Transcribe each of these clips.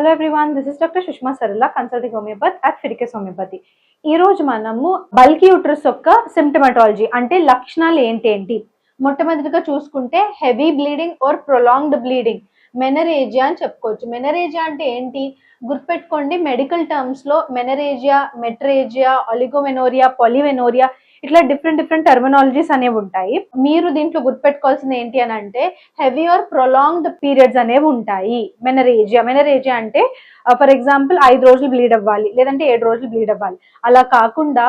Hello everyone this is doctor Sushma Sarala consulting homeopathy at Fiticus homeopathy ఈ రోజు మనము bulky uterus యొక్క సిమ్టమటాలజీ అంటే లక్షణాలు ఏంటేంటి? మొట్టమొదటిగా చూసుకుంటే heavy bleeding or prolonged bleeding menorrhagia అని చెప్పుకోవచ్చు. మెనరేజియా అంటే ఏంటి? గుర్తుపెట్టుకోండి మెడికల్ టర్మ్స్లో మెనరేజియా మెట్రేజియా ఒలిగోమెనోరియా పొలివెనోరియా ఇట్లా డిఫరెంట్ డిఫరెంట్ టెర్మినాలజీస్ అనేవి ఉంటాయి. మీరు దీంట్లో గుర్తుపెట్టుకోవాల్సింది ఏంటి అని అంటే హెవీ ఆర్ ప్రొలాంగ్డ్ పీరియడ్స్ అనేవి ఉంటాయి. మెనరేజియా మెనరేజియా అంటే uh, ఫర్ ఎగ్జాంపుల్ ఐదు రోజులు బ్లీడ్ అవ్వాలి లేదంటే ఏడు రోజులు బ్లీడ్ అవ్వాలి. అలా కాకుండా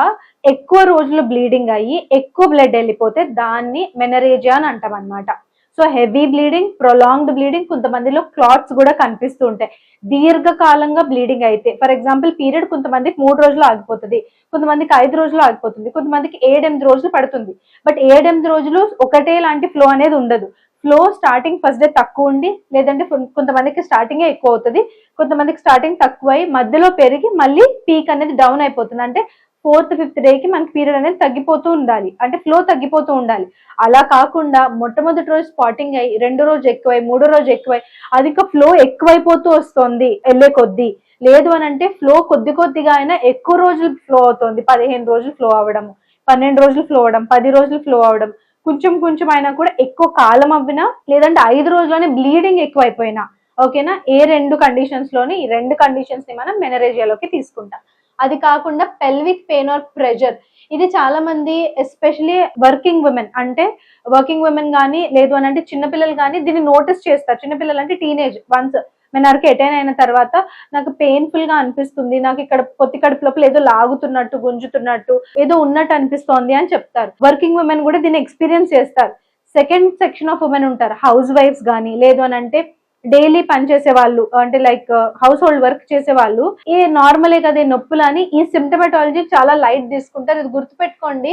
ఎక్కువ రోజులు బ్లీడింగ్ అయ్యి ఎక్కువ బ్లడ్ వెళ్ళిపోతే దాన్ని మెనరేజియా అని అంటాం అనమాట so heavy bleeding prolonged bleeding కొంతమందిలో క్లాట్స్ కూడా కనిపిస్తూ ఉంటాయి. దీర్ఘకాలంగా బ్లీడింగ్ అయితే ఫర్ ఎగ్జాంపుల్ పీరియడ్ కొంతమందికి మూడు రోజులు ఆగిపోతుంది కొంతమందికి ఐదు రోజులు ఆగిపోతుంది కొంతమందికి ఏడెనిమిది రోజులు పడుతుంది. బట్ ఏడెనిమిది రోజులు ఒకటే లాంటి ఫ్లో అనేది ఉండదు. ఫ్లో స్టార్టింగ్ ఫస్ట్ డే తక్కువ ఉండి లేదంటే కొంతమందికి స్టార్టింగే ఎక్కువ అవుతుంది కొంతమందికి స్టార్టింగ్ తక్కువ అయ్యి మధ్యలో పెరిగి మళ్ళీ పీక్ అనేది డౌన్ అయిపోతుంది. అంటే ఫోర్త్ ఫిఫ్త్ డేకి మనకి పీరియడ్ అనేది తగ్గిపోతూ ఉండాలి. అంటే ఫ్లో తగ్గిపోతూ ఉండాలి. అలా కాకుండా మొట్టమొదటి రోజు స్పాటింగ్ అయ్యి రెండో రోజు ఎక్కువై మూడో రోజు ఎక్కువై అధిక ఫ్లో ఎక్కువైపోతూ వస్తుంది వెళ్ళే కొద్దీ. లేదు అని అంటే ఫ్లో కొద్ది కొద్దిగా అయినా ఎక్కువ రోజులు ఫ్లో అవుతుంది. పదిహేను రోజులు ఫ్లో అవ్వడం పన్నెండు రోజులు ఫ్లో అవ్వడం పది రోజులు ఫ్లో అవ్వడం కొంచెం కొంచెం అయినా కూడా ఎక్కువ కాలం అవ్వినా లేదంటే ఐదు రోజుల్లోనే బ్లీడింగ్ ఎక్కువైపోయినా ఓకేనా? ఏ రెండు కండిషన్స్లోని ఈ రెండు కండిషన్స్ని మనం మెనరేజియాలోకి తీసుకుంటాం. అది కాకుండా పెల్విక్ పెయిన్ ఆర్ ప్రెషర్ ఇది చాలా మంది ఎస్పెషలీ వర్కింగ్ ఉమెన్ అంటే వర్కింగ్ ఉమెన్ కానీ లేదు అని అంటే చిన్నపిల్లలు కానీ దీన్ని నోటీస్ చేస్తారు. చిన్నపిల్లలు అంటే టీనేజ్ వన్స్ మెనర్కి అటైన్ అయిన తర్వాత నాకు పెయిన్ఫుల్గా అనిపిస్తుంది. నాకు ఇక్కడ పొత్తి కడుపు లోపల ఏదో లాగుతున్నట్టు గుంజుతున్నట్టు ఏదో ఉన్నట్టు అనిపిస్తోంది అని చెప్తారు. వర్కింగ్ ఉమెన్ కూడా దీన్ని ఎక్స్పీరియన్స్ చేస్తారు. సెకండ్ సెక్షన్ ఆఫ్ ఉమెన్ ఉంటారు. హౌస్ వైఫ్స్ కానీ లేదు అని అంటే డైలీ పనిచేసే వాళ్ళు అంటే like uh, household work చేసే వాళ్ళు ఏ నార్మలే కదా నొప్పులు అని ఈ సిమ్టమటాలజీ చాలా లైట్ తీసుకుంటారు. ఇది గుర్తుపెట్టుకోండి.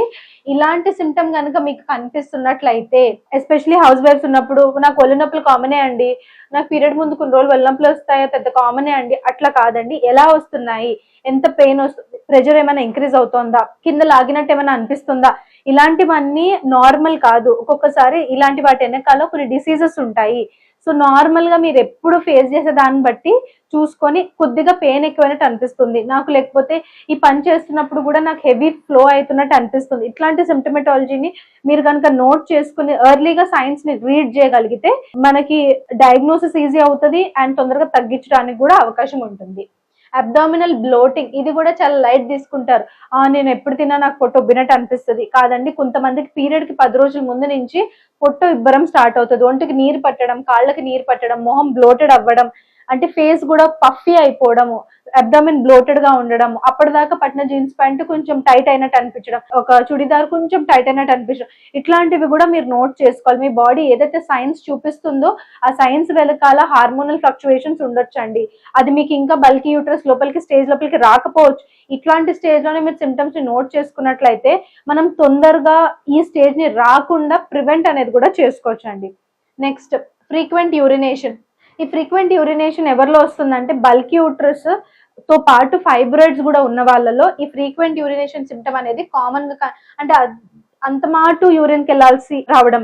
ఇలాంటి సిమ్టమ్ కనుక మీకు కనిపిస్తున్నట్లయితే ఎస్పెషలీ హౌస్ వైఫ్స్ ఉన్నప్పుడు నాకు ఒళ్ళు నొప్పులు కామనే అండి. నాకు పీరియడ్ ముందు కొన్ని రోజులు ఒళ్ళు నొప్పులు వస్తాయో పెద్ద కామనే అండి. అట్లా కాదండి. ఎలా వస్తున్నాయి? ఎంత పెయిన్ వస్తుంది ప్రెషర్ ఏమైనా ఇంక్రీజ్ అవుతుందా? కింద లాగినట్టు ఏమైనా అనిపిస్తుందా? ఇలాంటివన్నీ నార్మల్ కాదు. ఒక్కొక్కసారి ఇలాంటి వాటి వెనకాల కొన్ని డిసీజెస్ ఉంటాయి. సో నార్మల్గా మీరు ఎప్పుడు ఫేస్ చేసే దాన్ని బట్టి చూసుకొని కొద్దిగా పెయిన్ ఎక్కువైనట్టు అనిపిస్తుంది. నాకు లేకపోతే ఈ పని చేస్తున్నప్పుడు కూడా నాకు హెవీ ఫ్లో అవుతున్నట్టు అనిపిస్తుంది. ఇట్లాంటి సిమ్టమెటాలజీని మీరు కనుక నోట్ చేసుకుని ఎర్లీగా సైన్స్ని రీడ్ చేయగలిగితే మనకి డయాగ్నోసిస్ ఈజీ అవుతుంది అండ్ తొందరగా తగ్గించడానికి కూడా అవకాశం ఉంటుంది. అబ్డామినల్ బ్లోటింగ్ ఇది కూడా చాలా లైట్ తీసుకుంటారు. ఆ నేను ఎప్పుడు తిన్నా నాకు పొట్టు ఉబ్బినట్టు అనిపిస్తుంది. కాదండి కొంతమందికి పీరియడ్కి పది రోజుల ముందు నుంచి పొట్టు ఇబ్బరం స్టార్ట్ అవుతుంది. ఒంటికి నీరు పట్టడం కాళ్ళకి నీరు పట్టడం మొహం బ్లోటెడ్ అవ్వడం అంటే ఫేస్ కూడా పఫీ అయిపోవడము అబ్డామిన్ బ్లోటెడ్గా ఉండడం అప్పటిదాకా పట్టిన జీన్స్ ప్యాంట్ కొంచెం టైట్ అయినట్టు అనిపించడం ఒక చుడిదార్ కొంచెం టైట్ అయినట్టు అనిపించడం ఇట్లాంటివి కూడా మీరు నోట్ చేసుకోవాలి. మీ బాడీ ఏదైతే సైన్స్ చూపిస్తుందో ఆ సైన్స్ వెనకాల హార్మోనల్ ఫ్లక్చువేషన్స్ ఉండొచ్చండి. అది మీకు ఇంకా బల్కీ యూట్రస్ లోపలికి స్టేజ్ లోపలికి రాకపోవచ్చు. ఇట్లాంటి స్టేజ్లోనే మీరు సిమ్టమ్స్ని నోట్ చేసుకున్నట్లయితే మనం తొందరగా ఈ స్టేజ్ని రాకుండా ప్రివెంట్ అనేది కూడా చేసుకోవచ్చు అండి నెక్స్ట్ ఫ్రీక్వెంట్ యూరినేషన్. ఈ ఫ్రీక్వెంట్ యూరినేషన్ ఎవరిలో వస్తుందంటే బల్కీ యూట్రస్తో పాటు ఫైబ్రాయిడ్స్ కూడా ఉన్న వాళ్ళలో ఈ ఫ్రీక్వెంట్ యూరినేషన్ సిమ్టమ్ అనేది కామన్గా అంటే అంత మాటు యూరిన్కి వెళ్ళాల్సి రావడం.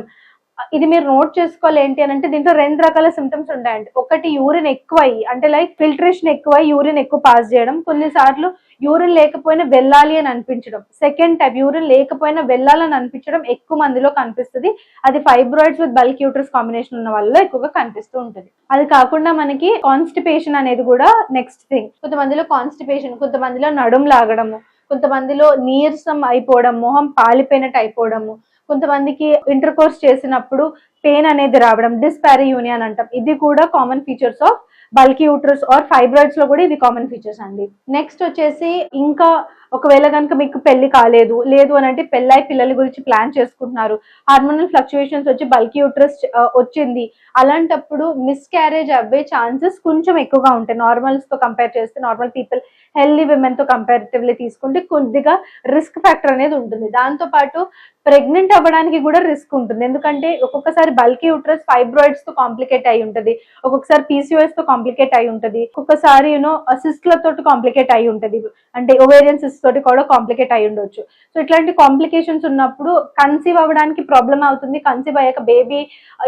ఇది మీరు నోట్ చేసుకోవాలి ఏంటి అని అంటే దీంట్లో రెండు రకాల సిమ్టమ్స్ ఉంటాయండి. ఒకటి యూరిన్ ఎక్కువ అయ్యి అంటే లైక్ ఫిల్టరేషన్ ఎక్కువ యూరిన్ ఎక్కువ పాస్ చేయడం. కొన్నిసార్లు యూరిన్ లేకపోయినా వెళ్ళాలి అని అనిపించడం. సెకండ్ టైప్ యూరిన్ లేకపోయినా వెళ్ళాలని అనిపించడం ఎక్కువ మందిలో కనిపిస్తుంది. అది fibroids with bulk uterus combination ఉన్న వాళ్ళలో ఎక్కువగా కనిపిస్తూ ఉంటుంది. అది కాకుండా మనకి కాన్స్టిపేషన్ అనేది కూడా నెక్స్ట్ థింగ్ కొంతమందిలో కాన్స్టిపేషన్ కొంతమందిలో నడుం లాగడము కొంతమందిలో నీరసం అయిపోవడం మొహం పాలిపోయినట్టు అయిపోవడము కొంతమందికి ఇంటర్ కోర్స్ చేసినప్పుడు పెయిన్ అనేది రావడం డిస్పారీ యూనియన్ అంటాం. ఇది కూడా common features of bulky uterus or ఫైబ్రాయిడ్స్లో కూడా ఇది కామన్ ఫీచర్స్ అండి. నెక్స్ట్ వచ్చేసి ఇంకా ఒకవేళ కనుక మీకు పెళ్ళి కాలేదు లేదు అని అంటే పెళ్ళై పిల్లల గురించి ప్లాన్ చేసుకుంటున్నారు. హార్మోనల్ ఫ్లక్చుయేషన్స్ వచ్చి బల్కీ యూట్రస్ వచ్చింది. అలాంటప్పుడు మిస్ క్యారేజ్ అవ్వే ఛాన్సెస్ కొంచెం ఎక్కువగా ఉంటాయి. నార్మల్స్తో కంపేర్ చేస్తే నార్మల్ పీపుల్ హెల్దీ విమెన్తో కంపారిటివ్లీ తీసుకుంటే కొద్దిగా రిస్క్ ఫ్యాక్టర్ అనేది ఉంటుంది. దాంతో పాటు ప్రెగ్నెంట్ అవ్వడానికి కూడా రిస్క్ ఉంటుంది. ఎందుకంటే ఒక్కొక్కసారి బల్కీ యూట్రస్ ఫైబ్రాయిడ్స్తో కాంప్లికేట్ అయి ఉంటుంది. ఒక్కొక్కసారి పీసీఓఎస్తో కాంప్లికేట్ అయి ఉంటుంది. ఒక్కొక్కసారి యూనో సిస్ట్ కాంప్లికేట్ అయి ఉంటుంది. అంటే ఒవేరియన్ సిస్ట్ తోటి కూడా కాంప్లికేట్ అయి ఉండొచ్చు. సో ఇట్లాంటి కాంప్లికేషన్స్ ఉన్నప్పుడు కన్సీవ్ అవ్వడానికి ప్రాబ్లం అవుతుంది. కన్సీవ్ అయ్యాక బేబీ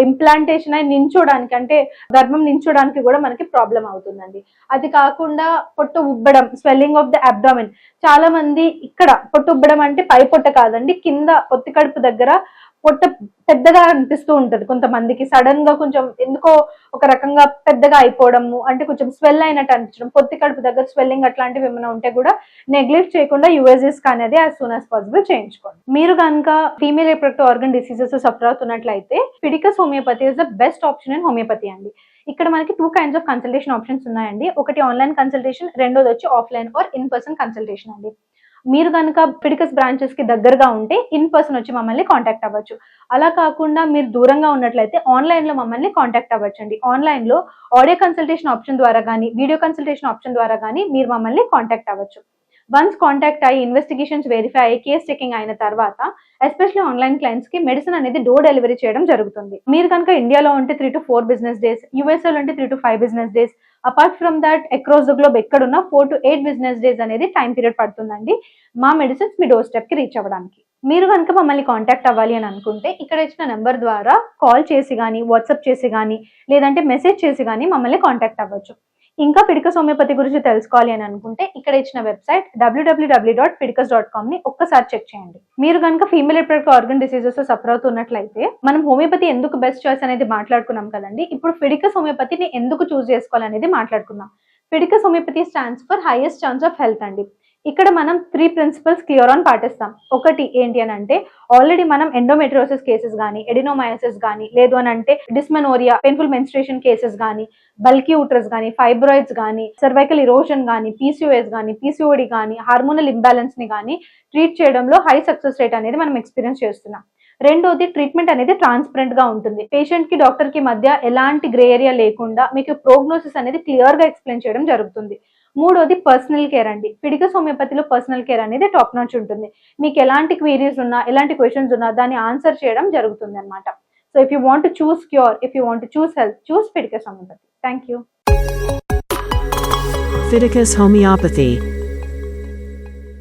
ఇంప్లాంటేషన్ అయి నించోడానికి అంటే గర్భం నించోడానికి కూడా మనకి ప్రాబ్లం అవుతుందండి. అది కాకుండా పొట్టు ఉబ్బడం స్వెల్లింగ్ ఆఫ్ ద అబ్డామిన్ చాలా మంది ఇక్కడ పొట్టు ఉబ్బడం అంటే పై పొట్ట కాదండి కింద పొత్తికడుపు దగ్గర పొట్ట పెద్దగా అనిపిస్తూ ఉంటది కొంతమందికి. సడన్గా కొంచెం ఎందుకో ఒక రకంగా పెద్దగా అయిపోవడము అంటే కొంచెం స్వెల్ అయినట్టు అనిపించడం పొత్తి కడుపు దగ్గర స్వెల్లింగ్ అట్లాంటివి ఏమైనా ఉంటే కూడా నెగ్లెక్ట్ చేయకుండా యూఎస్ఎస్ అనేది యాజ్ సూన్ యాజ్ పాసిబుల్ చేయించుకోండి. మీరు కనుక female reproductive organ diseases suffer అవుతున్నట్లయితే Fiticus homeopathy is the best option in homeopathy అండి. ఇక్కడ మనకి two kinds of consultation options ఉన్నాయండి. ఒకటి ఆన్లైన్ కన్సల్టేషన్ రెండోది వచ్చి offline or in person consultation అండి. మీరు కనుక పిడికస్ బ్రాంచెస్కి దగ్గరగా ఉంటే ఇన్ పర్సన్ వచ్చి మమ్మల్ని కాంటాక్ట్ అవ్వచ్చు. అలా కాకుండా మీరు దూరంగా ఉన్నట్లయితే ఆన్లైన్లో మమ్మల్ని కాంటాక్ట్ అవ్వచ్చు అండి ఆన్లైన్లో ఆడియో కన్సల్టేషన్ ఆప్షన్ ద్వారా కానీ వీడియో కన్సల్టేషన్ ఆప్షన్ ద్వారా కానీ మీరు మమ్మల్ని కాంటాక్ట్ అవ్వచ్చు. వన్స్ కాంటాక్ట్ అయ్యి ఇన్వెస్టిగేషన్స్ వెరిఫై అయ్యి కేస్ చెకింగ్ అయిన తర్వాత ఎస్పెషల్లీ ఆన్లైన్ క్లయింట్స్కి మెడిసిన్ అనేది డోర్ డెలివరీ చేయడం జరుగుతుంది. మీరు కనుక ఇండియాలో ఉంటే three to four business days USA లో ఉంటే three to five business days apart from that across the globe ఎక్కడున్నా four to eight business days అనేది టైం పీరియడ్ పడుతుందండి. మా మెడిసిన్స్ మీ డోర్ స్టెప్కి రీచ్ అవ్వడానికి. మీరు కనుక మమ్మల్ని కాంటాక్ట్ అవ్వాలి అని అనుకుంటే ఇక్కడ ఇచ్చిన నెంబర్ ద్వారా కాల్ చేసి కానీ వాట్సాప్ చేసి కానీ లేదంటే మెసేజ్ చేసి కానీ మమ్మల్ని కాంటాక్ట్ అవ్వచ్చు. ఇంకా పిడికస్ హోమియోపతి గురించి తెలుసుకోవాలి అని అనుకుంటే ఇక్కడ ఇచ్చిన website W W W dot Fiticus dot కామ్ని ఒక్కసారి చెక్ చేయండి. మీరు కనుక female reproductive organ diseases suffer అవుతున్నట్లయితే మనం హోమియోపతి ఎందుకు బెస్ట్ చాయిస్ అనేది మాట్లాడుకున్నాం కదండి? ఇప్పుడు ఫిడికస్ హోమియోపతిని ఎందుకు చూస్ చేసుకోవాలనేది మాట్లాడుకుందాం. Fiticus homeopathy stands for highest chance of health అండి. ఇక్కడ మనం త్రీ ప్రిన్సిపల్స్ క్లియర్ ఆన్ పాటిస్తాం. ఒకటి ఏంటి అని అంటే ఆల్రెడీ మనం ఎండోమెట్రోసిస్ కేసెస్ కానీ ఎడినోమయాసిస్ కానీ లేదు అని అంటే డిస్మెనోరియా పెయిన్ఫుల్ మెన్స్ట్రేషన్ కేసెస్ కానీ బల్కీ యూట్రస్ కానీ ఫైబ్రాయిడ్స్ కానీ సర్వైకల్ ఇరోషన్ కానీ పీసీఓఎస్ కానీ పీసీఓడి కానీ హార్మోనల్ ఇంబ్యాలెన్స్ని కానీ ట్రీట్ చేయడంలో హై సక్సెస్ రేట్ అనేది మనం ఎక్స్పీరియన్స్ చేస్తున్నాం. రెండోది ట్రీట్మెంట్ అనేది ట్రాన్స్పరెంట్గా ఉంటుంది. పేషెంట్కి డాక్టర్కి మధ్య ఎలాంటి గ్రే ఏరియా లేకుండా మీకు ప్రోగ్నోసిస్ అనేది క్లియర్గా ఎక్స్ప్లెయిన్ చేయడం జరుగుతుంది. మూడోది పర్సనల్ కేర్ అండి. పిడికస్ హోమియోపతిలో పర్సనల్ కేర్ అనేది టాప్ నాచ్ ఉంటుంది. మీకు ఎలాంటి క్వీరీస్ ఉన్నా ఎలాంటి క్వశ్చన్స్ ఉన్నా దాన్ని ఆన్సర్ చేయడం జరుగుతుంది అనమాట so if you want choose cure if you want choose health choose Fiticus homeopathy thank you Fiticus Homeopathy.